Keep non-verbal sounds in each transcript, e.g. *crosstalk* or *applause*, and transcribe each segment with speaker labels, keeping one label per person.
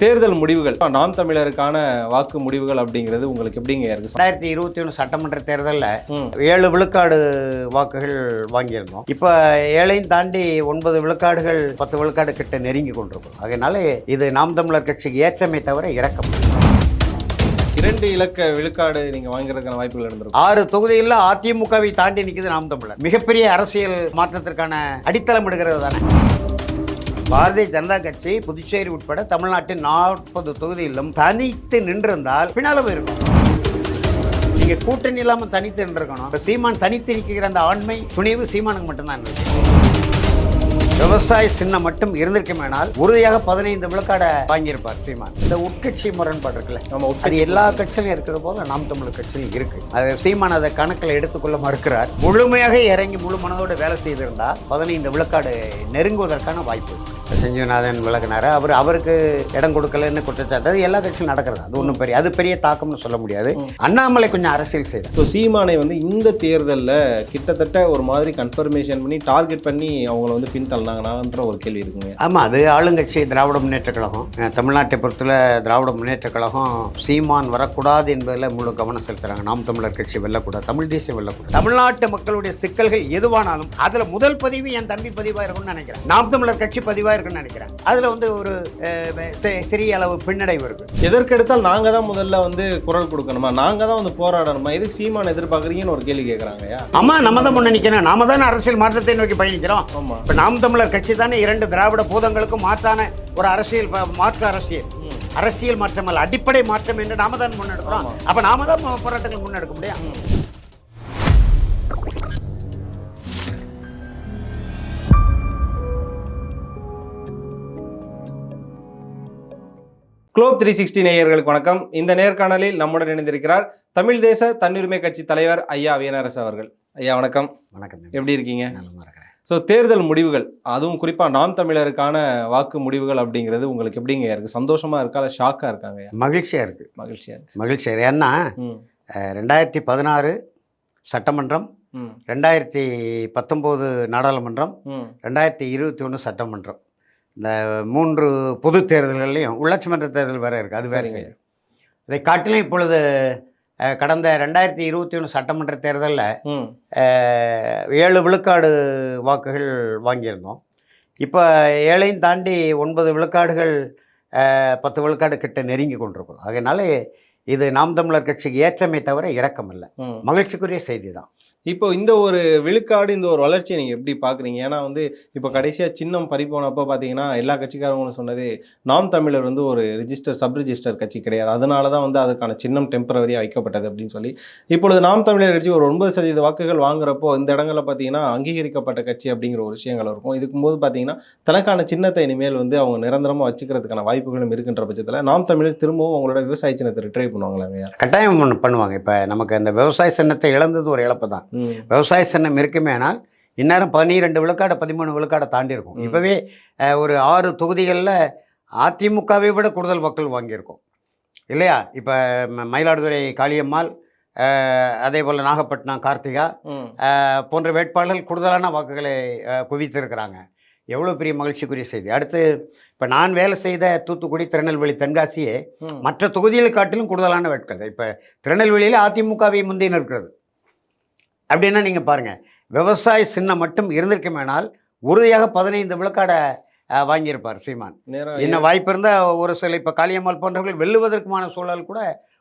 Speaker 1: தேர்தல் முடிவுகள். நாம் தமிழருக்கான வாக்கு முடிவுகள் அப்படிங்கிறது உங்களுக்கு எப்படிங்க இருக்கு?
Speaker 2: ரெண்டாயிரத்தி இருபத்தி ஒன்று சட்டமன்ற தேர்தலில். ஏழு விழுக்காடு வாக்குகள் வாங்கியிருந்தோம். இப்போ ஏழையும் தாண்டி ஒன்பது விழுக்காடுகள் பத்து விழுக்காடு கிட்ட நெருங்கி கொண்டிருக்கும். அதனால இது நாம் தமிழர் கட்சிக்கு ஏற்றமே தவிர இறக்கம்
Speaker 1: இரண்டு இலக்க விழுக்காடு நீங்க வாங்குறதுக்கான வாய்ப்புகள் இருந்திருக்கும்.
Speaker 2: ஆறு தொகுதியில் அதிமுகவை தாண்டி நிற்குது நாம் தமிழர். மிகப்பெரிய அரசியல் மாற்றத்திற்கான அடித்தளம் எடுக்கிறது தானே. பாரதிய ஜனதா கட்சி புதுச்சேரி உட்பட தமிழ்நாட்டின் நாற்பது தொகுதியிலும் தனித்து நின்றிருந்தால் பின்னால போயிருக்கும். நீங்க கூட்டணி இல்லாம தனித்து நின்றுக்கணும் இப்ப சீமான் தனித்து நிற்கிற அந்த ஆண்மை துணிவு சீமானுக்கு மட்டும்தான் இருக்கு. விவசாய சின்னம் மட்டும் இருந்திருக்குமேனால் உறுதியாக பதினைந்து விழுக்காடை வாங்கியிருப்பார் சீமான். இந்த உட்கட்சி முரண்பாடு இருக்குல்ல
Speaker 1: நம்ம
Speaker 2: அது எல்லா கட்சியிலும் இருக்கிற போல நாம் தமிழர் கட்சியிலும் இருக்கு. அது சீமான் அதை கணக்கில் எடுத்துக்கொள்ள மறுக்கிறார். முழுமையாக இறங்கி முழு மனதோடு வேலை செய்திருந்தா பதினைந்து விழுக்காடு நெருங்குவதற்கான வாய்ப்பு இருக்கு. செஞ்சுநாதன் விலகினார் அவர் அவருக்கு இடம் கொடுக்கலன்னு குற்றச்சாட்டு. அது எல்லா கட்சியும் நடக்கிறது. அது ஒன்றும் பெரிய அது பெரிய தாக்கம்னு சொல்ல முடியாது. அண்ணாமலை கொஞ்சம் அரசியல் செய்தார்.
Speaker 1: ஸோ சீமானை வந்து இந்த தேர்தலில் கிட்டத்தட்ட ஒரு மாதிரி கன்ஃபர்மேஷன் பண்ணி டார்கெட் பண்ணி அவங்கள வந்து பின்தள்ளினாங்கனான்ற ஒரு கேள்வி இருக்குங்க
Speaker 2: ஆமாம் அது ஆளுங்கட்சி திராவிட முன்னேற்ற கழகம். தமிழ்நாட்டை பொறுத்தல திராவிட முன்னேற்ற கழகம் சீமான் வரக்கூடாது என்பதில் முழு கவனம் செலுத்துறாங்க. நாம் தமிழர் கட்சி வெல்லக்கூடாது தமிழ் தேசியம் வெல்லக்கூடாது. தமிழ்நாட்டு மக்களுடைய சிக்கல்கள் எதுவானாலும் அதில் முதல் பதிவு என் தம்பி பதிவாக இருக்கும்னு நினைக்கிறேன். நாம் தமிழர் கட்சி பதிவாக இருக்கும்னு நினைக்கிறேன். அதில் வந்து ஒரு சிறிய அளவு பின்னடைவு இருக்கு.
Speaker 1: எதற்கெடுத்தால் நாங்க தான் முதல்ல வந்து குரல் கொடுக்கணுமா? நாங்க தான் வந்து போராடணுமா? எதுக்கு சீமான் எதிர்பார்க்குறீங்கன்னு ஒரு கேள்வி கேட்குறாங்கய்யா
Speaker 2: ஆமா நம்ம தான் முன்ன நிற்கணும் நாம தானே அரசியல் மாற்றத்தை நோக்கி பயணிக்கிறோம். இப்போ நாம் தமிழர் கட்சி தானே இரண்டு திராவிட பூதங்களுக்கும் மாற்றான ஒரு அரசியல் மாற்று அரசியல். அரசியல் மாற்றம் அல்ல அடிப்படை மாற்றம் என்று நாம தான் முன்னெடுக்கிறோம். அப்ப நாம தான் போராட்டங்கள் முன்னெடுக்க முடியும்.
Speaker 1: குளோப் த்ரீ சிக்ஸ்டி நேயர்களுக்கு வணக்கம். இந்த நேர்காணலில் நம்முடன் இணைந்திருக்கிறார் தமிழ் தேச தன்னுரிமை கட்சி தலைவர் ஐயா வீனரசு அவர்கள். ஐயா வணக்கம்.
Speaker 2: வணக்கம்
Speaker 1: எப்படி இருக்கீங்க?
Speaker 2: இருக்கிறேன்.
Speaker 1: ஸோ தேர்தல் முடிவுகள் அதுவும் குறிப்பாக நாம் தமிழருக்கான வாக்கு முடிவுகள் அப்படிங்கிறது உங்களுக்கு எப்படிங்க? இருக்கு சந்தோஷமா இருக்கா? இல்லை ஷாக்காக இருக்காங்க? ஐயா
Speaker 2: மகிழ்ச்சியா இருக்கு.
Speaker 1: மகிழ்ச்சியா இருக்கு.
Speaker 2: மகிழ்ச்சியா இருக்கு. ஏன்னா ரெண்டாயிரத்தி பதினாறு சட்டமன்றம் ரெண்டாயிரத்தி பத்தொம்போது நாடாளுமன்றம் ரெண்டாயிரத்தி இருபத்தி ஒன்று சட்டமன்றம். இந்த மூன்று பொது தேர்தல்கள்லையும் உள்ளாட்சி மன்ற தேர்தல் வேற இருக்கு அது வேற. செய்யும் இதை காட்டிலும் இப்பொழுது கடந்த ரெண்டாயிரத்தி இருபத்தி ஒன்று சட்டமன்ற தேர்தலில் ஏழு விழுக்காடு வாக்குகள் வாங்கியிருந்தோம். இப்போ ஏழையும் தாண்டி ஒன்பது விழுக்காடுகள் பத்து விழுக்காடு கிட்ட நெருங்கி கொண்டிருக்கிறோம். அதனால இது நாம் தமிழர் கட்சிக்கு ஏற்றமே தவிர இறக்கம் இல்லை மகிழ்ச்சிக்குரிய செய்தி தான்.
Speaker 1: இப்போ இந்த ஒரு விழுக்காடு இந்த ஒரு வளர்ச்சியை நீங்கள் எப்படி பார்க்குறீங்க ஏன்னா வந்து இப்போ கடைசியாக சின்னம் பறிப்போனப்போ பார்த்தீங்கன்னா எல்லா கட்சிக்காரங்களும் சொன்னது நாம் தமிழர் வந்து ஒரு ரிஜிஸ்டர் சப் ரிஜிஸ்டர் கட்சி கிடையாது. அதனால தான் வந்து அதுக்கான சின்னம் டெம்பரவரியாக வைக்கப்பட்டது அப்படின்னு சொல்லி. இப்பொழுது நாம் தமிழர் கட்சி ஒரு ஒன்பது சதவீத வாக்குகள் வாங்குறப்போ இந்த இடங்களில் பார்த்தீங்கன்னா அங்கீகரிக்கப்பட்ட கட்சி அப்படிங்கிற ஒரு விஷயங்கள் இருக்கும். இதுக்கும்போது பார்த்தீங்கன்னா தனக்கான சின்னத்தை இனிமேல் வந்து அவங்க நிரந்தரமாக வச்சுக்கிறதுக்கான வாய்ப்புகளும் இருக்கின்ற பட்சத்தில் நாம் தமிழர் திரும்பவும் அவங்களோட விவசாய சின்னத்தை ரிட்ரை பண்ணுவாங்களா
Speaker 2: கட்டாயம் பண்ணுவாங்க. இப்போ நமக்கு அந்த விவசாய சின்னத்தை இழந்தது ஒரு இழப்பு தான் விவசாய சின்னம் இருக்குமேனால் இந்நேரம் பன்னிரெண்டு விழுக்காடு பதிமூணு விழுக்காடை தாண்டி இருக்கும். இப்போவே ஒரு ஆறு தொகுதிகளில் அதிமுகவை விட கூடுதல் வாக்குகள் வாங்கியிருக்கோம். இல்லையா? இப்போ மயிலாடுதுறை காளியம்மாள் அதே போல் நாகப்பட்டினம் கார்த்திகா போன்ற வேட்பாளர்கள் கூடுதலான வாக்குகளை குவித்திருக்கிறாங்க. எவ்வளோ பெரிய மகிழ்ச்சிக்குரிய செய்தி. அடுத்து இப்போ நான் வேலை செய்த தூத்துக்குடி திருநெல்வேலி தென்காசியே மற்ற தொகுதிகளை காட்டிலும் கூடுதலான வேட்கள். இப்போ திருநெல்வேலியில் அதிமுகவை முந்தி நிற்கிறது. அப்படின்னா நீங்கள் பாருங்கள் விவசாய சின்னம் மட்டும் இருந்திருக்குமேனால் உறுதியாக பதினைந்து விழுக்காடை வாங்கியிருப்பார் சீமான். இன்னும் வாய்ப்பு இருந்தால் ஒரு சில இப்போ காளியம்மாள் போன்றவர்கள் வெல்லுவதற்குமான சூழல் கூட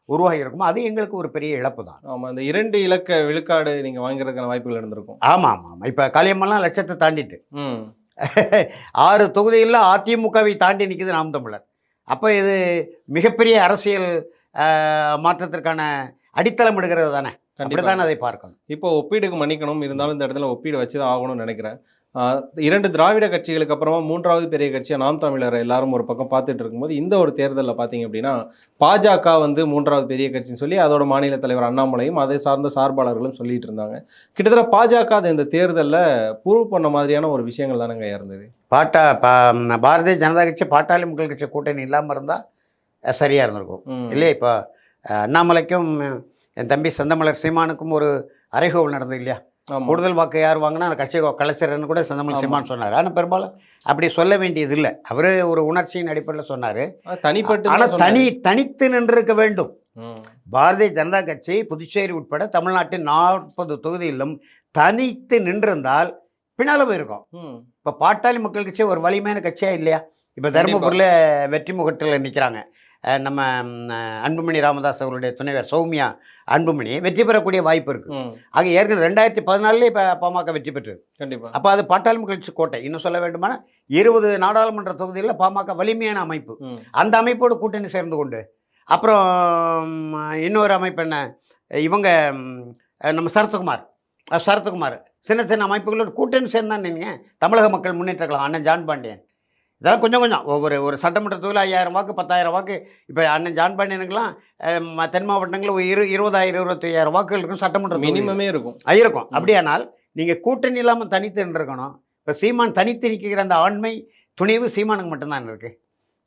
Speaker 2: உருவாகி இருக்கும்? அது எங்களுக்கு ஒரு பெரிய இழப்பு தான்.
Speaker 1: ஆமா இந்த இரண்டு இலக்க விழுக்காடு நீங்க வாங்குறதுக்கான வாய்ப்புகள் இருந்திருக்கும்.
Speaker 2: ஆமாம் ஆமாம் ஆமாம் இப்போ காளியம்மாள்லாம் லட்சத்தை தாண்டிட்டு. *laughs* ஆறு தொகுதியில் அதிமுகவை தாண்டி நிற்குது நாம் தமிழர். அப்போ இது மிகப்பெரிய அரசியல் மாற்றத்திற்கான அடித்தளம் எடுக்கிறது தானே?
Speaker 1: கண்டிப்பா
Speaker 2: அப்படித்தான் அதை பார்க்கணும்.
Speaker 1: இப்போ ஒப்பீடுக்கு மன்னிக்கணும். இருந்தாலும் இந்த இடத்துல ஒப்பீடு வச்சு தான் ஆகணும்னு நினைக்கிறேன். இரண்டு திராவிட கட்சிகளுக்கு அப்புறமா மூன்றாவது பெரிய கட்சியாக நாம் தமிழர் எல்லாரும் ஒரு பக்கம் பார்த்துட்டு இருக்கும்போது இந்த ஒரு தேர்தலில் பார்த்தீங்க அப்படின்னா பாஜக வந்து மூன்றாவது பெரிய கட்சின்னு சொல்லி அதோட மாநில தலைவர் அண்ணாமலையும் அதை சார்ந்த சார்பாளர்களும் சொல்லிட்டு இருந்தாங்க. கிட்டத்தட்ட பாஜக அது இந்த தேர்தலில் ப்ரூவ் பண்ண மாதிரியான ஒரு விஷயங்கள் தானங்க இருந்தது.
Speaker 2: பாட்டா பா பாரதிய ஜனதா கட்சி பாட்டாளி மக்கள் கட்சி கூட்டணி இல்லாமல் இருந்தால் சரியாக இருந்திருக்கும். இல்லையா? இப்போ அண்ணாமலைக்கும் என் தம்பி செந்தமலர் சீமானுக்கும் ஒரு அறைகோவல் நடந்தது இல்லையா? கூடுதல் வாக்கு யார் வாங்கினா அந்த கட்சி கலைச்சரன்னு கூட செந்தமிழ்
Speaker 1: ஆமா.
Speaker 2: சீமான் சொன்னார். ஆனால் பெரும்பாலும் அப்படி சொல்ல வேண்டியது இல்லை அவர் ஒரு உணர்ச்சியின் அடிப்படையில் சொன்னார்.
Speaker 1: தனிப்பட்டு தான்
Speaker 2: ஆனால். தனி தனித்து நின்றிருக்க வேண்டும். பாரதிய ஜனதா கட்சி புதுச்சேரி உட்பட தமிழ்நாட்டின் நாற்பது தொகுதியிலும் தனித்து நின்றிருந்தால் பின்னால் போயிருக்கோம். இப்போ பாட்டாளி மக்கள் கட்சி ஒரு வலிமையான கட்சியா இல்லையா? இப்போ தருமபுரியில் வெற்றி முகட்டில் நிற்கிறாங்க நம்ம அன்புமணி ராமதாஸ் அவருடைய துணைவர் சௌமியா அன்புமணி வெற்றி பெறக்கூடிய வாய்ப்பு இருக்குது. ஆக ஏற்கனவே ரெண்டாயிரத்தி பதினாலுலேயே இப்போ பாமக வெற்றி பெற்றது.
Speaker 1: கண்டிப்பா.
Speaker 2: அப்போ அது பாட்டாளி கட்சி கோட்டை. இன்னும் சொல்ல வேண்டுமானா இருபது நாடாளுமன்ற தொகுதிகளில் பாமக வலிமையான அமைப்பு. அந்த அமைப்போடு கூட்டணி சேர்ந்து கொண்டு அப்புறம் இன்னொரு அமைப்பு என்ன? இவங்க நம்ம சரத்குமார். சரத்குமார். சின்ன சின்ன அமைப்புகளோட கூட்டணி சேர்ந்தான் நீங்கள் தமிழக மக்கள் முன்னேற்ற கழகம் அண்ணன் ஜான் பாண்டியன். இதெல்லாம் கொஞ்சம் கொஞ்சம். ஒவ்வொரு ஒரு சட்டமன்ற தொகுதியில் ஐயாயிரம் வாக்கு பத்தாயிரம் வாக்கு. இப்போ அண்ணன் ஜான் பாண்டியனுக்கெல்லாம் தென் மாவட்டங்களில் ஒரு இரு இருபதாயிரம் இருபத்தையாயிரம் வாக்குகள் இருக்கும் சட்டமன்ற.
Speaker 1: மினிமமே இருக்கும்.
Speaker 2: இருக்கும். அப்படியானால் நீங்கள் கூட்டணி இல்லாமல் தனித்து இருக்கணும் இப்போ சீமான் தனித்து நிற்கிற அந்த ஆண்மை துணிவு சீமானுக்கு மட்டும்தான் இருக்கு.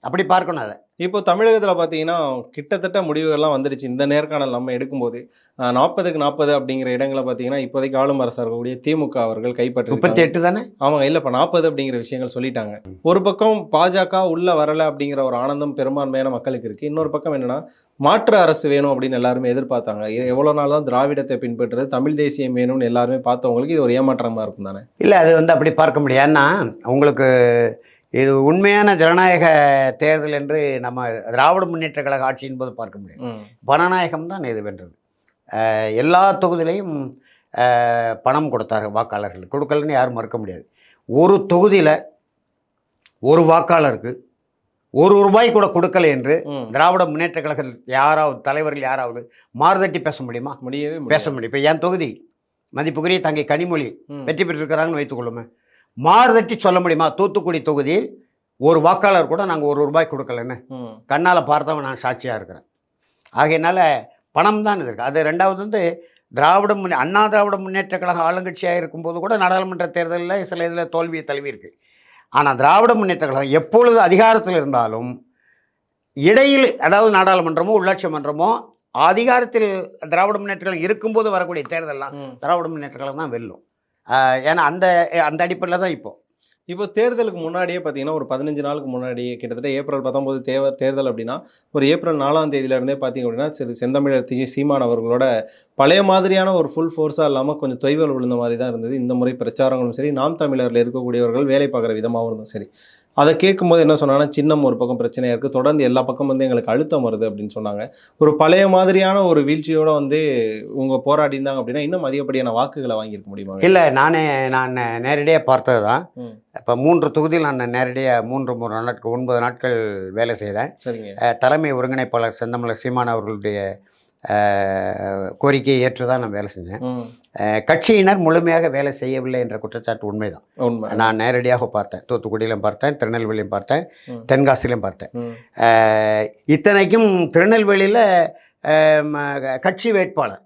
Speaker 2: அப்படி பார்க்கணும் அதை.
Speaker 1: இப்போ தமிழகத்துல பாத்தீங்கன்னா கிட்டத்தட்ட முடிவுகள்லாம் வந்துருச்சு. இந்த நேர்காணல் நம்ம எடுக்கும்போது நாற்பதுக்கு நாற்பது அப்படிங்கிற இடங்களை பாத்தீங்கன்னா இப்போதைக்கு ஆளும் அரசா இருக்கக்கூடிய திமுக அவர்கள் கைப்பற்றி
Speaker 2: முப்பத்தி எட்டு தானே?
Speaker 1: ஆமாங்க இல்ல இப்ப நாற்பது அப்படிங்கிற விஷயங்கள் சொல்லிட்டாங்க. ஒரு பக்கம் பாஜக உள்ள வரல அப்படிங்கிற ஒரு ஆனந்தம் பெரும்பான்மையான மக்களுக்கு இருக்கு. இன்னொரு பக்கம் என்னன்னா மாற்று அரசு வேணும் அப்படின்னு எல்லாருமே எதிர்பார்த்தாங்க. எ- எவ்வளவு நாள் தான் திராவிடத்தை பின்பற்றுறது தமிழ் தேசியம் வேணும்னு எல்லாருமே பார்த்தவங்களுக்கு இது ஒரு ஏமாற்றமா இருக்கும் தானே?
Speaker 2: இல்லை அது வந்து அப்படி பார்க்க முடியாது. ஏன்னா உங்களுக்கு இது உண்மையான ஜனநாயக தேர்தல் என்று நம்ம திராவிட முன்னேற்ற கழக ஆட்சியின் போது பார்க்க முடியாது.
Speaker 1: ம்.
Speaker 2: பணநாயகம் தான் இது வென்றது. எல்லா தொகுதியிலையும் பணம் கொடுத்தார்கள் வாக்காளர்கள். கொடுக்கலன்னு யாரும் மறுக்க முடியாது. ஒரு தொகுதியில் ஒரு வாக்காளருக்கு ஒரு ரூபாய் கூட கொடுக்கல என்று. திராவிட முன்னேற்ற கழக யாராவது தலைவர்கள் யாராவது மாறுதட்டி பேச முடியுமா?
Speaker 1: முடியவே
Speaker 2: பேச முடியும். இப்போ என் தொகுதி மதிப்புக்குரிய தங்கை கனிமொழி. வெற்றி பெற்றிருக்கிறாங்கன்னு வைத்துக்கொள்ளுமே. மாறுதட்டி சொல்ல முடியுமா? தூத்துக்குடி தொகுதியில் ஒரு வாக்காளர் கூட நாங்கள் ஒரு ரூபாய் கொடுக்கலன்னு. கண்ணால் பார்த்தவன் நான் சாட்சியாக இருக்கிறேன். ஆகையினால பணம் தான் இருக்கு. அது ரெண்டாவது வந்து திராவிட முன்னே அண்ணா திராவிட முன்னேற்ற கழகம் ஆளுங்கட்சியாக இருக்கும்போது கூட நாடாளுமன்ற தேர்தலில் சில இதில் தோல்வியை தழுவி இருக்கு. ஆனால் திராவிட முன்னேற்ற கழகம் எப்பொழுது அதிகாரத்தில் இருந்தாலும் இடையில் அதாவது நாடாளுமன்றமோ உள்ளாட்சி மன்றமோ அதிகாரத்தில் திராவிட முன்னேற்ற கழகம் இருக்கும்போது வரக்கூடிய தேர்தல்லாம்
Speaker 1: ம்.
Speaker 2: திராவிட முன்னேற்ற கழகம் தான் வெல்லும். ஏன்னா அந்த அந்த அடிப்படையில் தான் இப்போ.
Speaker 1: இப்போ தேர்தலுக்கு முன்னாடியே பார்த்தீங்கன்னா ஒரு பதினஞ்சு நாளுக்கு முன்னாடியே கிட்டத்தட்ட ஏப்ரல் பத்தொன்பது தேவ தேர்தல் அப்படின்னா ஒரு ஏப்ரல் நாலாம் தேதியிலேருந்தே பார்த்தீங்க அப்படின்னா சரி செந்தமிழர் திஜி சீமான் அவர்களோட பழைய மாதிரியான ஒரு ஃபுல் ஃபோர்ஸாக இல்லாமல் கொஞ்சம் தொய்வல் விழுந்த மாதிரி தான் இருந்தது. இந்த முறை பிரச்சாரங்களும் சரி நாம் தமிழரில் இருக்கக்கூடியவர்கள் வேலை பார்க்குற விதமாகவும் இருந்தும் சரி. அதை கேட்கும்போது என்ன சொன்னாங்கன்னா சின்னம் ஒரு பக்கம் பிரச்சனையாக இருக்குது தொடர்ந்து எல்லா பக்கம் வந்து எங்களுக்கு அழுத்தம் வருது அப்படின்னு சொன்னாங்க. ஒரு பழைய மாதிரியான ஒரு வீழ்ச்சியோட வந்து உங்க போராடி இருந்தாங்க அப்படின்னா இன்னும் அதிகப்படியான வாக்குகளை வாங்கியிருக்க முடியுமா?
Speaker 2: இல்லை நானே நான் நேரடியாக பார்த்தது தான். இப்போ மூன்று தொகுதியில் நான் நேரடியாக மூன்று மூன்று நாட்கள் ஒன்பது நாட்கள் வேலை செய்தேன்
Speaker 1: சரிங்க.
Speaker 2: தலைமை ஒருங்கிணைப்பாளர் செந்தமலர் சீமான் அவர்களுடைய கோரிக்கையை ஏற்று தான் நான் வேலை செஞ்சேன். கட்சியினர் முழுமையாக வேலை செய்யவில்லை என்ற குற்றச்சாட்டு உண்மைதான்.
Speaker 1: உண்மை.
Speaker 2: நான் நேரடியாக பார்த்தேன். தூத்துக்குடியிலும் பார்த்தேன் திருநெல்வேலியும் பார்த்தேன். தென்காசிலையும் பார்த்தேன். இத்தனைக்கும் திருநெல்வேலியில் கட்சி வேட்பாளர்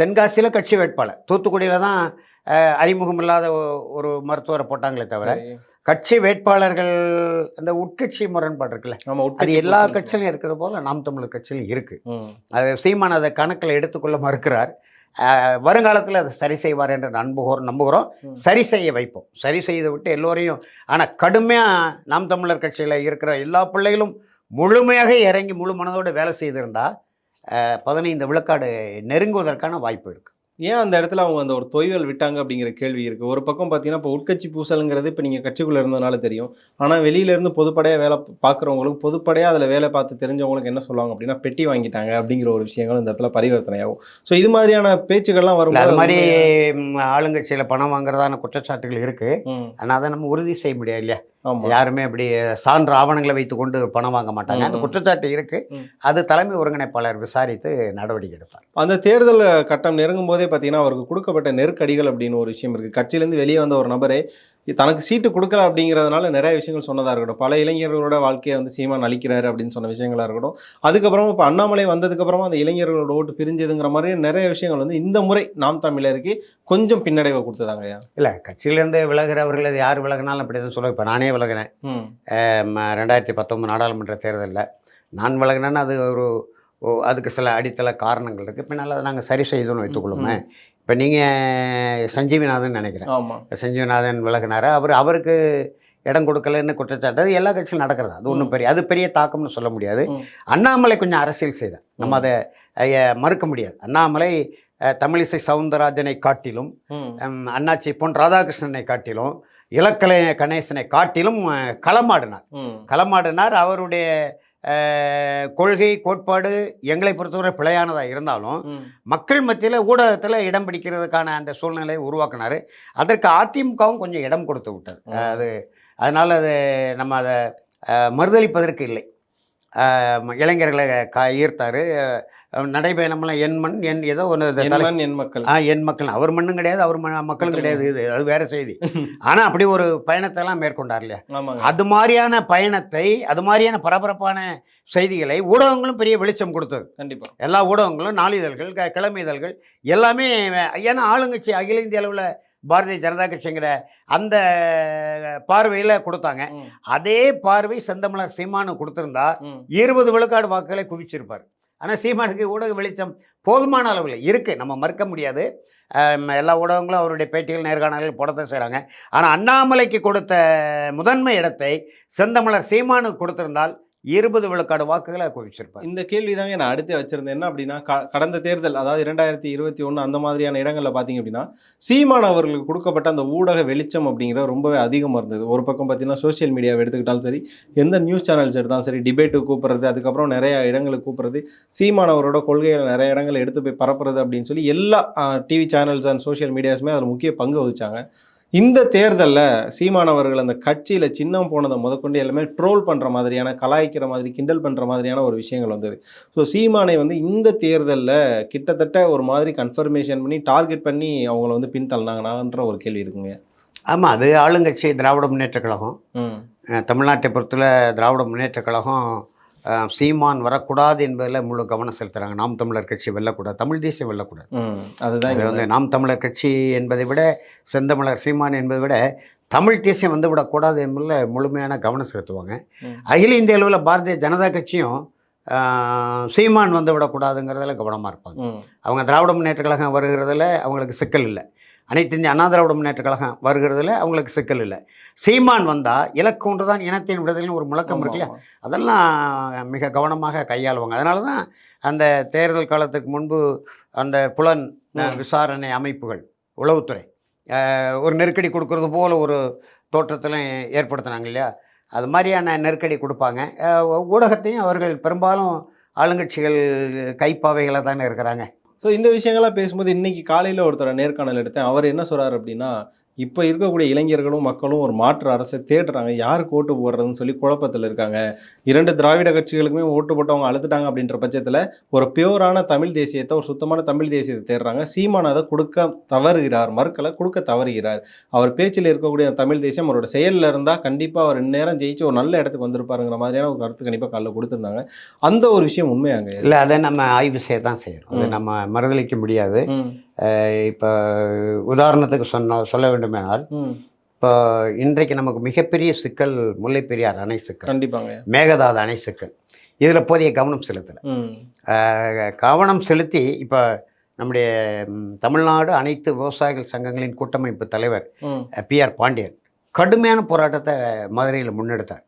Speaker 2: தென்காசியில் கட்சி வேட்பாளர். தூத்துக்குடியில் தான் அறிமுகம் இல்லாத ஒரு மருத்துவரை போட்டாங்களே தவிர. கட்சி வேட்பாளர்கள் அந்த உட்கட்சி முரண்பாடு இருக்குல்ல?
Speaker 1: ஆமா
Speaker 2: அது எல்லா கட்சியிலும் இருக்கிற போல நாம் தமிழர் கட்சியிலும் இருக்கு. அது சீமான் அதை கணக்கில் எடுத்துக்கொள்ள மறுக்கிறார். வருங்காலத்தில் அதை சரி செய்வார் என்று நம்புகிறோம் நம்புகிறோம். சரி செய்ய வைப்போம். சரி செய்து விட்டு எல்லோரையும் ஆனால் கடுமையாக நாம் தமிழர் கட்சியில் இருக்கிற எல்லா பிள்ளைகளும் முழுமையாக இறங்கி முழு மனதோடு வேலை செய்திருந்தா அஹ், பதினைந்து விழுக்காடு நெருங்குவதற்கான வாய்ப்பு இருக்குது
Speaker 1: ஏன் அந்த இடத்துல அவங்க அந்த ஒரு தொய்வல் விட்டாங்க அப்படிங்கிற கேள்வி இருக்கு? ஒரு பக்கம் பார்த்தீங்கன்னா இப்போ உட்கட்சி பூசலுங்கிறது இப்போ நீங்கள் கட்சிக்குள்ள இருந்ததுனால தெரியும். ஆனால் வெளியில இருந்து பொதுப்படையாக வேலை பார்க்குறவங்களுக்கு பொதுப்படையாக அதில் வேலை பார்த்து தெரிஞ்சவங்களுக்கு என்ன சொல்லுவாங்க அப்படின்னா பெட்டி வாங்கிட்டாங்க அப்படிங்கிற ஒரு விஷயங்கள் இந்த இடத்துல பரிவர்த்தனையாகும். ஸோ இது மாதிரியான பேச்சுக்கள்லாம் வரும்போது
Speaker 2: அது மாதிரி ஆளுங்கட்சியில் பணம் வாங்குறதான குற்றச்சாட்டுகள் இருக்குது ஆனால் அதை நம்ம உறுதி செய்ய முடியாது இல்லையா? யாருமே அப்படி சான்று ஆவணங்களை வைத்துக்கொண்டு பணம் வாங்க மாட்டாங்க. அந்த. குற்றச்சாட்டு இருக்கு. அது தலைமை ஒருங்கிணைப்பாளர் விசாரித்து நடவடிக்கை எடுப்பார்.
Speaker 1: அந்த தேர்தல் கட்டம் நெருங்கும் போதே பார்த்தீங்கன்னா அவருக்கு கொடுக்கப்பட்ட நெருக்கடிகள் அப்படின்னு ஒரு விஷயம் இருக்குது கட்சியிலேருந்து வெளியே வந்த ஒரு நபரே தனக்கு சீட்டு கொடுக்கல அப்படிங்கிறதுனால நிறைய விஷயங்கள் சொன்னதாக இருக்கட்டும். பல இளைஞர்களோட வாழ்க்கையை வந்து சீமான் அழிக்கிறாரு அப்படின்னு சொன்ன விஷயங்களா இருக்கட்டும். அதுக்கப்புறம் இப்போ அண்ணாமலை வந்ததுக்கப்புறமா அந்த இளைஞர்களோட ஓட்டு பிரிஞ்சதுங்கிற மாதிரி நிறைய விஷயங்கள் வந்து இந்த முறை நாம் தமிழருக்கு கொஞ்சம் பின்னடைவை கொடுத்ததாங்க ஐயா.
Speaker 2: இல்லை கட்சியிலேருந்து விலகிறவர்கள் அது யார் விலகினாலும் அப்படி தான் சொல்லுவேன். இப்போ நானே விலகினேன். ரெண்டாயிரத்தி பத்தொம்பது நாடாளுமன்ற தேர்தலில் நான் விலகினேன்னா அது ஒரு ஓ, அதுக்கு சில அடித்தள காரணங்கள் இருக்குது பின்னால் அதை நாங்கள் சரி செய்தோன்னு வைத்துக்கொள்ளுமே. இப்போ நீங்கள் சஞ்சீவிநாதன் நினைக்கிறேன்.
Speaker 1: ஆமா.
Speaker 2: சஞ்சீவிநாதன் விலகினார். அவர் அவருக்கு இடம் கொடுக்கலன்னு குற்றச்சாட்டு. அது எல்லா கட்சியிலும் நடக்கிறது? அது ஒன்றும் பெரிய அது பெரிய தாக்கம்னு சொல்ல முடியாது. அண்ணாமலை கொஞ்சம் அரசியல் செய்தார். நம்ம அதை மறுக்க முடியாது. அண்ணாமலை தமிழிசை சவுந்தரராஜனை காட்டிலும் அண்ணாச்சி பொன் ராதாகிருஷ்ணனை காட்டிலும் இலக்கலை கணேசனை காட்டிலும் களமாடினார். களமாடினார். அவருடைய கொள்கை கோட்பாடு எங்களை பொறுத்தவரை பிழையானதாக இருந்தாலும். மக்கள் மத்தியில் ஊடகத்தில் இடம் பிடிக்கிறதுக்கான அந்த சூழ்நிலையை உருவாக்குனாரு அதற்கு அதிமுகவும் கொஞ்சம் இடம் கொடுத்து விட்டது. அது அதனால் அது நம்ம அதை மறுதளிப்பதற்கு இல்லை இளைஞர்களை கா ஈர்த்தாரு நடைபயணம்லாம் என் மண் என் ஏதோ ஒன்று
Speaker 1: என் மக்கள்.
Speaker 2: ஆ என் மக்கள். அவர் மண்ணும் கிடையாது அவர் மக்களும் கிடையாது. இது அது வேற செய்தி. *laughs* ஆனால் அப்படி ஒரு பயணத்தை எல்லாம் மேற்கொண்டார் இல்லையா அது மாதிரியான பயணத்தை அது மாதிரியான பரபரப்பான செய்திகளை ஊடகங்களும் பெரிய வெளிச்சம் கொடுத்தது.
Speaker 1: கண்டிப்பா.
Speaker 2: எல்லா ஊடகங்களும் நாளிதழ்கள் க கிழமை இதழ்கள் எல்லாமே ஏன்னா ஆளுங்கட்சி அகில இந்திய அளவில் பாரதிய ஜனதா கட்சிங்கிற அந்த பார்வையில் கொடுத்தாங்க. அதே பார்வை செந்தமலர் சீமானு கொடுத்திருந்தா. இருபது விழுக்காடு வாக்குகளை குவிச்சிருப்பார். ஆனால் சீமானுக்கு ஊடக வெளிச்சம் போதுமான அளவில் இருக்குது நம்ம மறுக்க முடியாது. எல்லா ஊடகங்களும் அவருடைய பேட்டிகள் நேர்காணல்கள் போடத்தான் செய்கிறாங்க ஆனால் அண்ணாமலைக்கு கொடுத்த முதன்மை இடத்தை செந்தமலர் சீமானுக்கு கொடுத்திருந்தால் இருபது விழுக்காடு வாக்குகளை குவிச்சிருப்பார்
Speaker 1: இந்த கேள்வி தாங்க நான் அடுத்து வச்சிருந்தேன். என்ன அப்படின்னா க- கடந்த தேர்தல் அதாவது இரண்டாயிரத்தி இருபத்தி ஒன்று அந்த மாதிரியான இடங்களில் பார்த்தீங்க அப்படின்னா சீமான் அவர்களுக்கு கொடுக்கப்பட்ட அந்த ஊடக வெளிச்சம் அப்படிங்கிறது ரொம்பவே அதிகமாக இருந்தது. ஒரு பக்கம் பார்த்தீங்கன்னா சோஷியல் மீடியாவை எடுத்துக்கிட்டாலும் சரி எந்த நியூஸ் சேனல்ஸ் எடுத்தாலும் சரி டிபேட்டுக்கு கூப்பிடுறது அதுக்கப்புறம் நிறைய இடங்களுக்கு கூப்பிட்றது சீமான் அவரோட கொள்கைகளை நிறைய இடங்களை எடுத்து போய் பரப்புறது அப்படின்னு சொல்லி எல்லா டிவி சேனல்ஸ் அண்ட் சோஷியல் மீடியாஸுமே அதில் முக்கிய பங்கு வகிச்சாங்க. இந்த தேர்தலில் சீமான் அவர்கள் அந்த கட்சியில் சின்னம் போனதை முதற்கொண்டு எல்லாமே ட்ரோல் பண்ணுற மாதிரியான கலாய்க்கிற மாதிரி கிண்டல் பண்ணுற மாதிரியான ஒரு விஷயங்கள் வந்தது. ஸோ சீமானை வந்து இந்த தேர்தலில் கிட்டத்தட்ட ஒரு மாதிரி கன்ஃபர்மேஷன் பண்ணி டார்கெட் பண்ணி அவங்கள வந்து பின்தள்ளினாங்கன்ற ஒரு கேள்வி இருக்குங்க.
Speaker 2: ஆமாம் அது ஆளுங்கட்சி திராவிட முன்னேற்ற கழகம். தமிழ்நாட்டை பொறுத்தல திராவிட முன்னேற்ற கழகம் சீமான் வரக்கூடாது என்பதில் முழு கவனம் செலுத்துகிறாங்க நாம் தமிழர் கட்சி வெல்லக்கூடாது தமிழ் தேசியம் வெல்லக்கூடாது.
Speaker 1: அதுதான்
Speaker 2: அது
Speaker 1: இங்க
Speaker 2: வந்து நாம் தமிழர் கட்சி என்பதை விட செந்தமிழர் சீமான் என்பதை விட தமிழ் தேசியம் வந்து விடக்கூடாது என்பதில் முழுமையான கவனம் செலுத்துவாங்க. அகில இந்திய அளவில் பாரதிய ஜனதா கட்சியும் சீமான் வந்து விடக்கூடாதுங்கிறதுல கவனமாக இருப்பாங்க அவங்க திராவிட முன்னேற்ற கழகம் வருகிறதுல அவங்களுக்கு சிக்கல் இல்லை. அனைத்து இந்திய அண்ணா திராவிட முன்னேற்ற கழகம் வருகிறதுல அவங்களுக்கு சிக்கல் இல்லை. சீமான் வந்தால் இலக்கு ஒன்று தான் இனத்தின் விடுதலைன்னு ஒரு முழக்கம் இருக்கு இல்லையா அதெல்லாம் மிக கவனமாக கையாளுவாங்க. அதனால தான் அந்த தேர்தல் காலத்துக்கு முன்பு அந்த புலன். விசாரணை அமைப்புகள் உளவுத்துறை ஒரு நெருக்கடி கொடுக்கறது போல ஒரு தோற்றத்தில் ஏற்படுத்தினாங்க இல்லையா? அது மாதிரியான நெருக்கடி கொடுப்பாங்க. ஊடகத்தையும் அவர்கள் பெரும்பாலும் ஆளுங்கட்சிகள் கைப்பாவைகளை தானே இருக்கிறாங்க.
Speaker 1: ஸோ இந்த விஷயங்கள்லாம் பேசும்போது இன்னைக்கு காலையில் ஒருத்தர் நேர்காணல் எடுத்தேன். அவர் என்ன சொல்கிறார் அப்படின்னா இப்போ இருக்கக்கூடிய இளைஞர்களும் மக்களும் ஒரு மாற்று அரசை தேடுறாங்க. யாருக்கு ஓட்டு போடுறதுன்னு சொல்லி குழப்பத்தில் இருக்காங்க. இரண்டு திராவிட கட்சிகளுக்குமே ஓட்டு போட்டவங்க அழுத்துட்டாங்க அப்படின்ற பட்சத்தில் ஒரு பியூரான தமிழ் தேசியத்தை ஒரு சுத்தமான தமிழ் தேசியத்தை தேடுறாங்க. சீமான் அதை கொடுக்க தவறுகிறார் மறுக்கலை கொடுக்க தவறுகிறார். அவர் பேச்சில் இருக்கக்கூடிய தமிழ் தேசியம் அவரோட செயலில் இருந்தால் கண்டிப்பாக அவர் இந்நேரம் ஜெயிச்சு ஒரு நல்ல இடத்துக்கு வந்திருப்பாருங்கிற மாதிரியான ஒரு கருத்து கண்டிப்பாக காலைல கொடுத்துருந்தாங்க. அந்த ஒரு விஷயம் உண்மையாங்க
Speaker 2: இல்லை அதை நம்ம ஆய்வு செய்ய தான் செய்யணும். அதை. நம்ம மறுதளிக்க முடியாது. இப்போ உதாரணத்துக்கு சொன்ன சொல்ல வேண்டுமானால் இப்போ இன்றைக்கு நமக்கு மிகப்பெரிய சிக்கல் முல்லை பெரியார் அணை சிக்கல்.
Speaker 1: கண்டிப்பாங்க.
Speaker 2: மேகதாது அணை சிக்கல். இதில் போதிய கவனம் செலுத்தலை. கவனம் செலுத்தி இப்போ நம்முடைய தமிழ்நாடு அனைத்து விவசாயிகள் சங்கங்களின் கூட்டமைப்பு தலைவர்
Speaker 1: ம்.
Speaker 2: பிஆர் பாண்டியன் கடுமையான போராட்டத்தை மதுரையில் முன்னெடுத்தார்.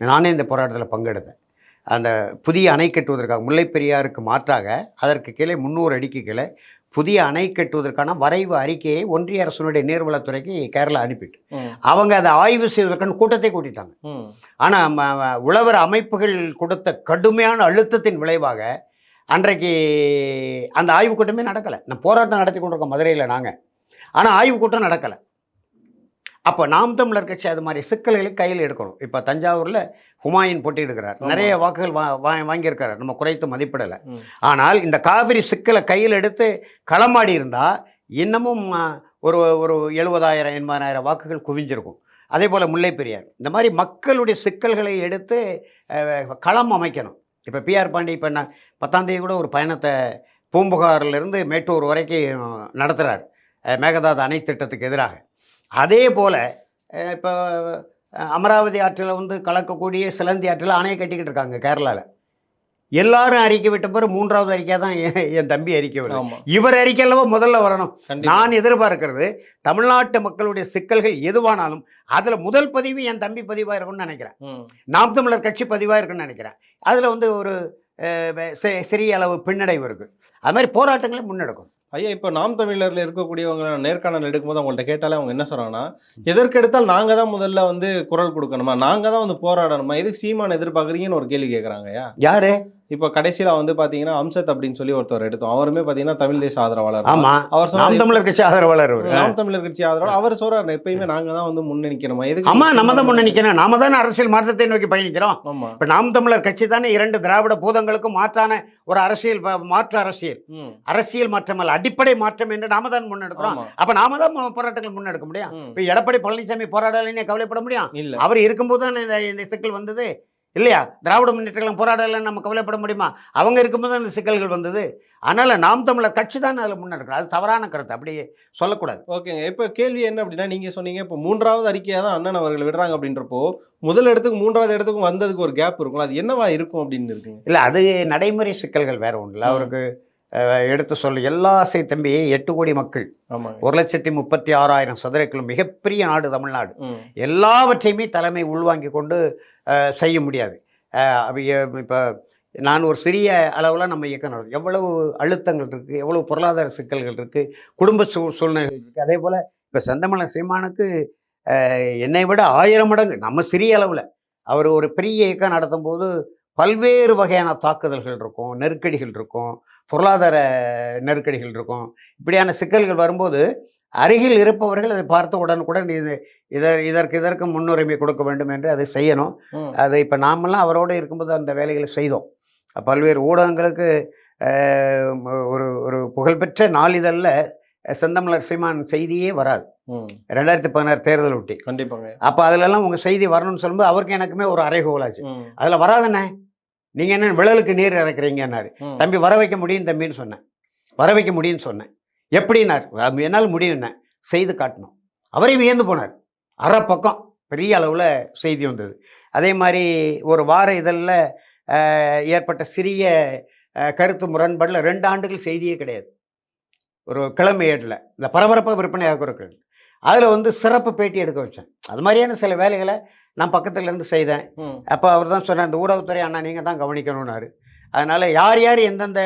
Speaker 2: நானே இந்த போராட்டத்தில் பங்கெடுத்தேன். அந்த புதிய அணை கட்டுவதற்காக முல்லை பெரியாருக்கு மாற்றாக அதற்கு கீழே முந்நூறு அடிக்கு கீழே புதிய அணை கட்டுவதற்கான வரைவு அறிக்கையை ஒன்றிய அரசினுடைய நீர்வளத்துறைக்கு கேரளா அனுப்பிட்டு. அவங்க அதை ஆய்வு செய்வதற்கான கூட்டத்தை கூட்டிட்டாங்க. ஆனால் உழவர் அமைப்புகள் கொடுத்த கடுமையான அழுத்தத்தின் விளைவாக அன்றைக்கு அந்த ஆய்வு கூட்டமே நடக்கலை. நான் போராட்டம் நடத்தி கொண்டிருக்கோம் மதுரையில் நாங்கள் ஆனால் ஆய்வு கூட்டம் நடக்கலை. அப்போ நாம் தமிழர் கட்சி அது மாதிரி சிக்கல்களை கையில் எடுக்கணும். இப்போ தஞ்சாவூரில் ஹுமாயூன் போட்டியிடுகிறார். நிறைய வாக்குகள் வா வா- வாங்கியிருக்காரு. நம்ம குறைத்து மதிப்பிடலை. ஆனால் இந்த காவிரி சிக்கலை கையில் எடுத்து களமாடி இருந்தால் இன்னமும் ஒரு ஒரு எழுபதாயிரம் எண்பதாயிரம் வாக்குகள் குவிஞ்சிருக்கும். அதே போல் முல்லை பெரியார். இந்த மாதிரி மக்களுடைய சிக்கல்களை எடுத்து களம் அமைக்கணும். இப்போ பிஆர் பாண்டி இப்போ நான் பத்தாந்தேதி கூட ஒரு பயணத்தை பூம்புகாரிலிருந்து மேட்டூர் வரைக்கும் நடத்துகிறார் மேகதாது அணை திட்டத்துக்கு எதிராக. அதே போல் இப்போ அமராவதி ஆற்றில் வந்து கலக்கக்கூடிய சிலந்தி ஆற்றில் அணையை கட்டிக்கிட்டு இருக்காங்க கேரளாவில் எல்லாரும் அறிக்கை விட்ட பிறகு மூன்றாவது அறிக்கை தான் என் என் தம்பி அறிக்கை
Speaker 1: ஆமா.
Speaker 2: இவர் அறிக்கை அல்லவா முதல்ல வரணும். நான் எதிர்பார்க்கிறது தமிழ்நாட்டு மக்களுடைய சிக்கல்கள் எதுவானாலும் அதுல முதல் பதிவு என் தம்பி பதிவா இருக்கும்னு நினைக்கிறேன். நாம் தமிழர் கட்சி பதிவா இருக்கும்னு நினைக்கிறேன். அதுல வந்து ஒரு சிறிய அளவு பின்னடைவு இருக்கு. அது மாதிரி போராட்டங்களை முன்னெடுக்கும்.
Speaker 1: ஐயா இப்போ நாம் தமிழர்ல இருக்கக்கூடியவங்க நேர்காணல் எடுக்கும்போது அவங்கள்ட்ட கேட்டாலே அவங்க என்ன சொல்றாங்கன்னா எதற்கெடுத்தால் நாங்க தான் முதல்ல வந்து குரல் கொடுக்கணுமா? நாங்க தான் வந்து போராடணுமா? எதுக்கு சீமான் எதிர்பார்க்குறீங்கன்னு ஒரு கேள்வி கேட்குறாங்க ஐயா
Speaker 2: யாரு?
Speaker 1: இப்போ கடைசியில வந்து பாத்தீங்கன்னா அம்சத் அப்படின்னு சொல்லி ஒருத்தர் எடுத்தோம். அவருமே பாத்தீங்கன்னா தமிழ் தேச ஆதரவாளர் தான்.
Speaker 2: ஆமா.
Speaker 1: அவர்
Speaker 2: நாம் தமிழர் கட்சி ஆதரவாளர்
Speaker 1: நாம் தமிழர் கட்சி ஆதரவு அவர் சொல்றாரு எப்பயுமே நாங்க தான் வந்து முன்ன நிக்கணுமா எதுக்கு
Speaker 2: ஆமா
Speaker 1: நீங்க
Speaker 2: நம்ம தான்
Speaker 1: சீமான்
Speaker 2: முன்ன நிக்கணும் நாம தானே அரசியல் மாற்றத்தை நோக்கி பயணிக்கிறோம்.
Speaker 1: ஆமா.
Speaker 2: இப்ப நாம் தமிழர் கட்சி தானே இரண்டு திராவிட பூதங்களுக்கும் மாற்றான ஒரு அரசியல் மாற்று அரசியல். அரசியல் மாற்றம் அல்ல அடிப்படை மாற்றம் என்று நாம தான் முன்னெடுக்கிறோம். அப்ப நாம தான் போராட்டங்கள் முன்னெடுக்க முடியும். இப்ப எடப்பாடி பழனிசாமி போராடலைன்னு கவலைப்பட முடியும்?
Speaker 1: இல்ல.
Speaker 2: அவர் இருக்கும்போது தான் இந்த சிக்கல் வந்தது? இல்லையா? திராவிட முன்னேற்றங்களும் போராடலைன்னு நம்ம கவலைப்பட முடியுமா? அவங்க இருக்கும்போது இந்த சிக்கல்கள் வந்தது. அதனால நாம் தமிழர் கட்சி தான் அதில் முன்னெடுக்கிறோம் அது தவறான கருத்து. அப்படி சொல்லக்கூடாது.
Speaker 1: ஓகேங்க. இப்போ கேள்வி என்ன அப்படின்னா நீங்க சொன்னீங்க இப்போ மூன்றாவது அறிக்கையா தான் அண்ணன் அவர்கள் விடுறாங்க அப்படின்றப்போ முதல் இடத்துக்கு மூன்றாவது இடத்துக்கும் வந்ததுக்கு ஒரு கேப் இருக்கும் அது என்னவா இருக்கும் அப்படின்னு இருக்குங்க?
Speaker 2: இல்லை அது நடைமுறை சிக்கல்கள் வேற ஒன்றும் இல்லை. அவருக்கு எடுத்து சொல்ல எல்லா சை தம்பி எட்டு கோடி மக்கள். ஒரு லட்சத்தி முப்பத்தி ஆறாயிரம் சதுர கிலோ மிகப்பெரிய நாடு தமிழ்நாடு. எல்லாவற்றையுமே தலைமை உள்வாங்கி கொண்டு செய்ய முடியாது. இப்போ நான் ஒரு சிறிய அளவில் நம்ம இயக்கம் நடக்கும் எவ்வளவு அழுத்தங்கள் இருக்குது எவ்வளவு பொருளாதார சிக்கல்கள் இருக்குது குடும்ப சூ சூழ்நிலை இருக்குது அதே போல் இப்போ செந்தமலர் சீமானுக்கு என்னை விட ஆயிரம் மடங்கு நம்ம சிறிய அளவில் அவர் ஒரு பெரிய இயக்கம் நடத்தும் போது பல்வேறு வகையான தாக்குதல்கள் இருக்கும் நெருக்கடிகள் இருக்கும் பொருளாதார நெருக்கடிகள் இருக்கும். இப்படியான சிக்கல்கள் வரும்போது அருகில் இருப்பவர்கள் அதை பார்த்து உடனுக்குடன் இது இதர் இதற்கு இதற்கு முன்னுரிமை கொடுக்க வேண்டும் என்று அதை செய்யணும். அது இப்போ நாமெல்லாம் அவரோடு இருக்கும்போது அந்த வேலைகளை செய்தோம். பல்வேறு ஊடகங்களுக்கு ஒரு ஒரு புகழ்பெற்ற நாளிதழில் செந்தமலர் சீமான் செய்தியே வராது. ரெண்டாயிரத்தி பதினாறு தேர்தல் ஒட்டி.
Speaker 1: கண்டிப்பாங்க.
Speaker 2: அப்போ அதிலெல்லாம் உங்கள் செய்தி வரணும்னு சொல்லும்போது அவருக்கு எனக்குமே ஒரு அறைகோலாச்சு. அதில் வராதுண்ணே. நீங்கள் என்ன விழலுக்கு நீர் இறக்குறீங்கன்னாரு. தம்பி வர வைக்க முடியும் தம்பின்னு சொன்னேன். வர வைக்க முடியும்னு சொன்னேன். எப்படின்னார்? "அது என்னால் முடியும்னே செய்து காட்டணும் அவரே வியந்து போனார். அரை பக்கம் பெரிய அளவில் செய்தி வந்தது. அதே மாதிரி ஒரு வார இதழில் ஏற்பட்ட சிறிய கருத்து முரண்பாடில் ரெண்டு ஆண்டுகள் செய்தியே கிடையாது. ஒரு கிழமை ஏட்டில் இந்த பரபரப்பாக விற்பனையாக இருக்கிறது அதில் வந்து சிறப்பு பேட்டி எடுக்க வச்சேன். அது மாதிரியான சில வேலைகளை நான் பக்கத்துல இருந்து செய்தேன். அப்போ அவர் தான் சொன்னார் இந்த ஊடகத்துறை அண்ணா நீங்கள் தான் கவனிக்கணும்னாரு. அதனால் யார் யார் எந்தெந்த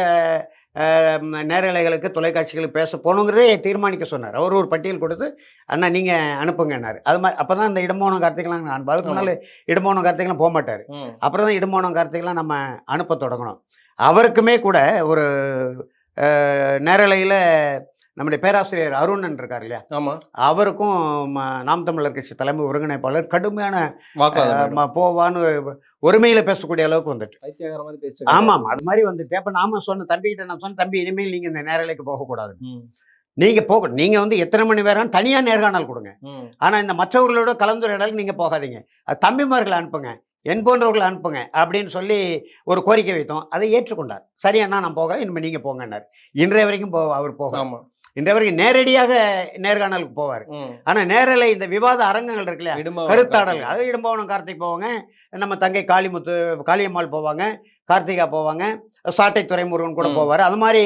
Speaker 2: நேரலைகளுக்கு தொலைக்காட்சிகளுக்கு பேச போகணுங்கிறதே தீர்மானிக்க சொன்னார். அவர் ஒரு பட்டியல் கொடுத்து அண்ணா நீங்கள் அனுப்புங்கன்னாரு அது மாதிரி அப்போ தான் இந்த இடமோனம் கார்த்திகெலாம் நான் அதுக்கு. முன்னால் இடமோனம் கார்த்திகெலாம் போக மாட்டார். அப்புறம் தான் இடமோனம் கார்த்திகெலாம் நம்ம அனுப்ப தொடங்கணும். அவருக்குமே கூட ஒரு நேரலையில் நம்முடைய பேராசிரியர் அருணன் இருக்கார் இல்லையா?
Speaker 1: ஆமா.
Speaker 2: அவருக்கும் நாம் தமிழர் கட்சி தலைமை ஒருங்கிணைப்பாளர் கடுமையான போவான்னு ஒருமையில பேசக்கூடிய அளவுக்கு வந்துட்டு.
Speaker 1: பேசிட்டு
Speaker 2: ஆமாம் அது மாதிரி வந்துட்டு. அப்ப நாம சொன்ன தம்பிகிட்ட நான் சொன்ன தம்பி இனிமேல் நீங்க இந்த நேரலைக்கு போகக்கூடாது. நீங்க போக நீங்க வந்து எத்தனை மணி நேரம் தனியா நேர்காணல் கொடுங்க. ஆனா இந்த மற்றவர்களோட கலந்துரையாடல் நீங்க போகாதீங்க. தம்பிமார்களை அனுப்புங்க என் போன்றவர்களை அனுப்புங்க அப்படின்னு சொல்லி ஒரு கோரிக்கை வைத்தோம். அதை ஏற்றுக்கொண்டார். சரி அண்ணா நான் போகிறேன் இனிமேல் நீங்க போங்கன்னார். இன்றைய வரைக்கும் போ அவர் போக
Speaker 1: ஆமா.
Speaker 2: இன்றைய வரைக்கும் நேரடியாக நேர்காணலுக்கு போவார்.
Speaker 1: ம்.
Speaker 2: ஆனா நேரலை இந்த விவாத அரங்கங்கள் இருக்கு இல்லையா கருத்தாடல் அது இடம்பவனம் கார்த்திக் போவாங்க. நம்ம தங்கை காளிமுத்து காளியம்மாள் போவாங்க கார்த்திகா போவாங்க சாட்டை துறைமுருகன் கூட. போவார். அது மாதிரி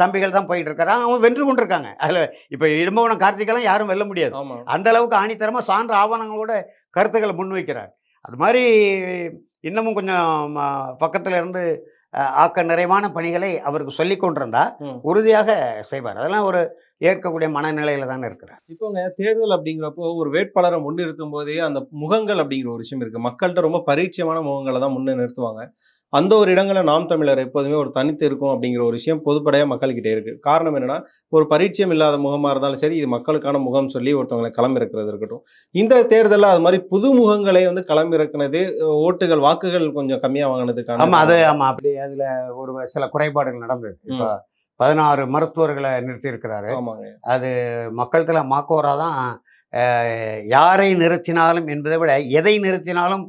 Speaker 2: தம்பிகள் தான் போயிட்டு இருக்காரு. அவங்க வென்று கொண்டிருக்காங்க. அதில் இப்போ இடம்பவனம் கார்த்திகெல்லாம் யாரும் வெல்ல முடியாது. அந்த அளவுக்கு ஆணித்தரமாக சான்ற ஆவணங்களோட கருத்துக்களை முன்வைக்கிறார். அது மாதிரி இன்னமும் கொஞ்சம் பக்கத்தில் இருந்து ஆக்க நிறைவான பணிகளை அவருக்கு சொல்லி கொண்டிருந்தா. உறுதியாக செய்வார். அதெல்லாம் ஒரு ஏற்கக்கூடிய மனநிலையில தானே இருக்கிறார்.
Speaker 1: இப்போங்க தேர்தல் அப்படிங்கிறப்போ ஒரு வேட்பாளரை முன்னிறுத்தும் போதே அந்த முகங்கள் அப்படிங்கிற ஒரு விஷயம் இருக்கு. மக்கள்கிட்ட ரொம்ப பரிச்சயமான முகங்களை தான் முன்னே நிறுத்துவாங்க அந்த ஒரு இடங்களை நாம் தமிழர் எப்போதுமே ஒரு தனித்து இருக்கும் அப்படிங்கிற ஒரு விஷயம் பொதுப்படையாக மக்கள்கிட்ட இருக்கு. காரணம் என்னன்னா ஒரு பரிச்சயம் இல்லாத முகமா இருந்தாலும் சரி இது மக்களுக்கான முகம் சொல்லி ஒருத்தவங்களை களமிறக்கிறது இருக்கட்டும். இந்த தேர்தலில் அது மாதிரி புது முகங்களை வந்து களமிறக்குனது ஓட்டுகள் வாக்குகள் கொஞ்சம் கம்மியா வாங்கினதுக்கான
Speaker 2: ஆமா அது ஆமா. அப்படி அதுல ஒரு சில குறைபாடுகள் நடந்தது. இப்போ பதினாறு மருத்துவர்களை நிறுத்தி இருக்கிறாரு
Speaker 1: ஆமாங்க
Speaker 2: மக்கள்கிட்ட மாக்கோரா தான் யாரை நிறுத்தினாலும் என்பதை விட எதை நிறுத்தினாலும்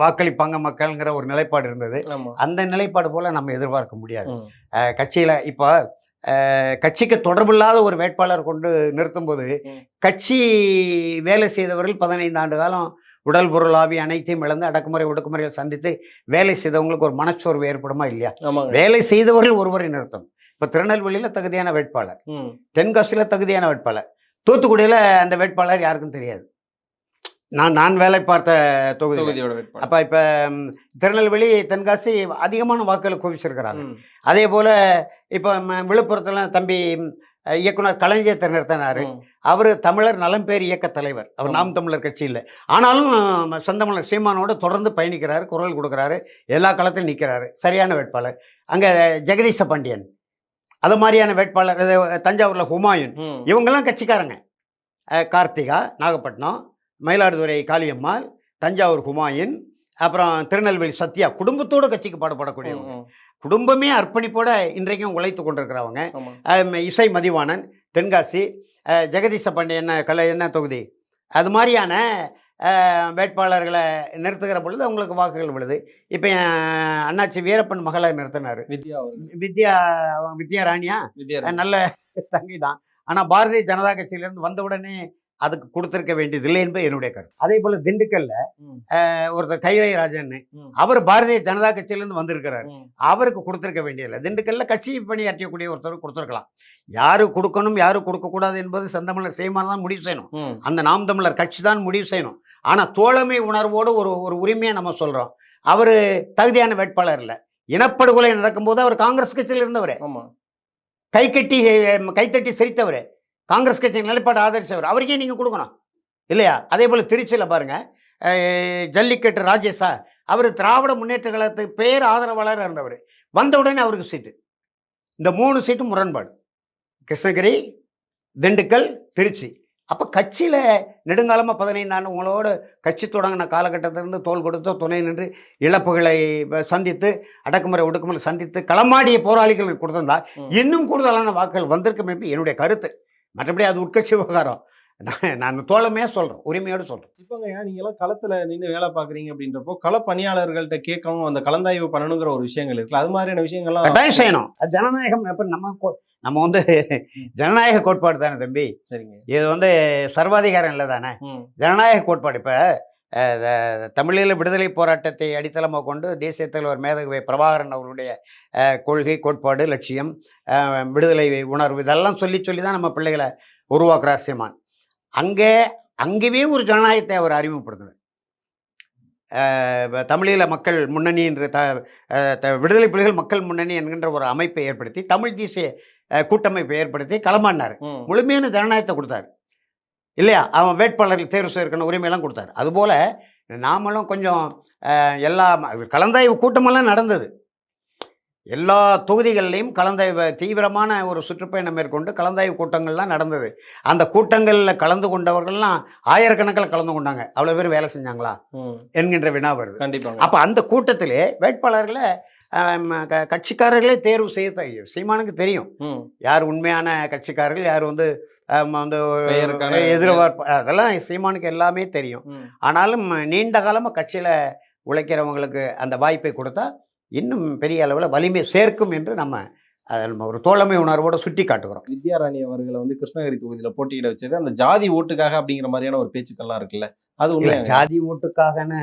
Speaker 2: வாக்களிப்பாங்க மக்கள்ங்கிற ஒரு நிலைப்பாடு இருந்தது. அந்த நிலைப்பாடு போல நம்ம எதிர்பார்க்க முடியாது. கட்சியில இப்போ கட்சிக்கு தொடர்பில்லாத ஒரு வேட்பாளர் கொண்டு நிறுத்தும்போது. கட்சி வேலை செய்தவர்கள் பதினைந்து ஆண்டு காலம் உடல் பொருள் ஆவி அனைத்தையும் இழந்து அடக்குமுறை ஒடுக்குமுறையில் சந்தித்து வேலை செய்தவங்களுக்கு ஒரு மனச்சோர்வு ஏற்படுமா இல்லையா? வேலை செய்தவர்கள் ஒருவரை நிறுத்தம் இப்போ திருநெல்வேலியில் தகுதியான வேட்பாளர் தென்காசியில் தகுதியான வேட்பாளர் தூத்துக்குடியில் அந்த வேட்பாளர் யாருக்கும் தெரியாது. நான் நான் வேலை பார்த்த தொகுதி
Speaker 1: தொகுதியோட வேட்பாளர்.
Speaker 2: அப்போ இப்போ திருநெல்வேலி தென்காசி அதிகமான வாக்குகளை குவிச்சிருக்கிறாங்க. அதே போல் இப்போ விழுப்புரத்துல தம்பி இயக்குனர் கலைஞர் நிறுத்தினார். அவர் தமிழர் நலம்பேர் இயக்க தலைவர். அவர் நாம் தமிழர் கட்சியில் ஆனாலும் அஹ், செந்தமிழர் சீமானோட தொடர்ந்து பயணிக்கிறாரு குரல் கொடுக்குறாரு எல்லா களத்திலும் நிற்கிறாரு சரியான வேட்பாளர். அங்கே ஜெகதீச பாண்டியன். அது மாதிரியான வேட்பாளர் தஞ்சாவூரில் ஹுமாயூன். இவங்கெல்லாம் கட்சிக்காரங்க. கார்த்திகா நாகப்பட்டினம் மயிலாடுதுறை காளியம்மாள் தஞ்சாவூர் ஹுமாயூன் அப்புறம் திருநெல்வேலி சத்யா குடும்பத்தோட கட்சிக்கு பாடுபடக்கூடியவங்க குடும்பமே அர்ப்பணிப்போட இன்றைக்கும் உழைத்து கொண்டிருக்கிறவங்க. இசை மதிவாணன் தென்காசி ஜெகதீச பாண்டியன் கலை என்ன தொகுதி. அது மாதிரியான வேட்பாளர்களை நிறுத்துகிற பொழுது அவங்களுக்கு வாக்குகள் விழுது. இப்போ அண்ணாச்சி வீரப்பன் மகளை நிறுத்தினார்.
Speaker 1: வித்யா
Speaker 2: வித்யா வித்யா ராணியா? நல்ல தங்கி தான். ஆனால் பாரதிய ஜனதா கட்சியிலேருந்து வந்த உடனே அதுக்கு கொடுத்துருக்க வேண்டியது இல்லை என்பது என்னுடைய கருத்து. அதே போல் திண்டுக்கல்ல ஒருத்தர் கைலை ராஜன் அவர் பாரதிய ஜனதா கட்சியிலேருந்து வந்திருக்கிறார். அவருக்கு கொடுத்துருக்க வேண்டியதில்லை. திண்டுக்கல்ல கட்சி பணியாற்றக்கூடிய ஒருத்தர் கொடுத்துருக்கலாம். யாரு கொடுக்கணும் யாரு கொடுக்கக்கூடாது என்பது செந்தமிழர் செய்யமான தான் முடிவு செய்யணும். அந்த நாம் தமிழர் கட்சி தான் முடிவு செய்யணும். ஆனால் தோழமை உணர்வோடு ஒரு ஒரு உரிமையை நம்ம சொல்கிறோம் அவர் தகுதியான வேட்பாளர் இல்லை. இனப்படுகொலை நடக்கும்போது அவர் காங்கிரஸ் கட்சியில் இருந்தவர் கை கட்டி கைத்தட்டி சிரித்தவர். காங்கிரஸ் கட்சி நிலைப்பாடு ஆதரிச்சவர். அவருக்கே நீங்கள் கொடுக்கணும். இல்லையா? அதே போல் திருச்சியில் பாருங்க. அஹ், ஜல்லிக்கட்டு ராஜேஷா அவர் திராவிட முன்னேற்ற கழகத்துக்கு பேர் ஆதரவாளராக இருந்தவர். வந்த உடனே அவருக்கு சீட்டு. இந்த மூணு சீட்டும் முரண்பாடு. கிருஷ்ணகிரி திண்டுக்கல் திருச்சி. அப்போ கட்சியில் நெடுங்காலமாக பதினைந்து ஆண்டு உங்களோட கட்சி தொடங்கின காலகட்டத்திலிருந்து தோல் கொடுத்து துணை நின்று இழப்புகளை சந்தித்து அடக்குமுறை ஒடுக்குமுறை சந்தித்து களமாடிய போராளிகளுக்கு கொடுத்திருந்தா. இன்னும் கூடுதலான வாக்குகள் வந்திருக்கும் என்னுடைய கருத்து. மற்றபடி அது உட்கட்சி விவகாரம். நான் தோழமையாக சொல்கிறேன் உரிமையோடு சொல்கிறேன்
Speaker 1: இப்போங்க நீங்க எல்லாம் களத்துல நின்று வேலை பாக்குறீங்க அப்படின்றப்போ கள பணியாளர்கள்ட்ட கேட்கவும் அந்த கலந்தாய்வு பண்ணணுங்கிற ஒரு விஷயங்கள் இருக்குல்ல அது மாதிரியான விஷயங்கள்லாம்
Speaker 2: கட்டாயம் செய்யணும். அது ஜனநாயகம். எப்போ நம்ம நம்ம வந்து ஜனநாயக கோட்பாடு தானே தம்பி.
Speaker 1: சரிங்க.
Speaker 2: இது வந்து சர்வாதிகாரம் இல்லை தானே ஜனநாயக கோட்பாடு. இப்போ தமிழீழ விடுதலை போராட்டத்தை அடித்தளமாக கொண்டு தேசிய தலைவர் மேதகவை பிரபாகரன் அவருடைய கொள்கை கோட்பாடு லட்சியம் விடுதலை உணர்வு இதெல்லாம் சொல்லி சொல்லி தான் நம்ம பிள்ளைகளை உருவாக்குறார் சீமான். அங்கே அங்கேயே ஒரு ஜனநாயகத்தை அவர் அறிமுகப்படுத்தினார் தமிழீழ மக்கள் முன்னணி என்ற த விடுதலை புலிகள் மக்கள் முன்னணி என்கின்ற ஒரு அமைப்பை ஏற்படுத்தி தமிழ் தேசிய கூட்டமைப்பை ஏற்படுத்தி களமாடினார். முழுமையான ஜனநாயகத்தை கொடுத்தாரு. இல்லையா? அவன் வேட்பாளர்கள் தேர்வு செய்யறதுக்கான உரிமையெல்லாம் கொடுத்தாரு. அதுபோல் நாமளும் கொஞ்சம் எல்லா கலந்தாய்வு கூட்டமெல்லாம் நடந்தது. எல்லா தொகுதிகள்லையும் கலந்தாய்வு தீவிரமான ஒரு சுற்றுப்பயணம் மேற்கொண்டு கலந்தாய்வு கூட்டங்கள்லாம் நடந்தது. அந்த கூட்டங்களில் கலந்து கொண்டவர்கள்லாம் ஆயிரக்கணக்கில் கலந்து கொண்டாங்க. அவ்வளோ பேர் வேலை செஞ்சாங்களா? என்கின்ற வினா வருது.
Speaker 1: கண்டிப்பாங்க.
Speaker 2: அப்போ அந்த கூட்டத்திலே வேட்பாளர்களை கட்சிக்காரர்களே தேர்வு செய்ய சீமானுக்கு தெரியும். யார் உண்மையான கட்சிக்காரர்கள் யார் வந்து வந்து எதிர்பார்ப்பு அதெல்லாம் சீமானுக்கு எல்லாமே தெரியும். ஆனாலும் நீண்ட காலமாக கட்சியில் உழைக்கிறவங்களுக்கு அந்த வாய்ப்பை கொடுத்தா இன்னும் பெரிய அளவில் வலிமை சேர்க்கும் என்று நம்ம அதை நம்ம ஒரு தோழமை உணர்வோடு சுட்டி காட்டுகிறோம்.
Speaker 1: வித்யாராணி அவர்களை வந்து கிருஷ்ணகிரி தொகுதியில போட்டியிட வச்சது அந்த ஜாதி ஓட்டுக்காக அப்படிங்கிற மாதிரியான ஒரு பேச்சுக்கள்லாம் இருக்குல்ல அது உண்மையாங்க
Speaker 2: ஜாதி ஓட்டுக்காகன்னு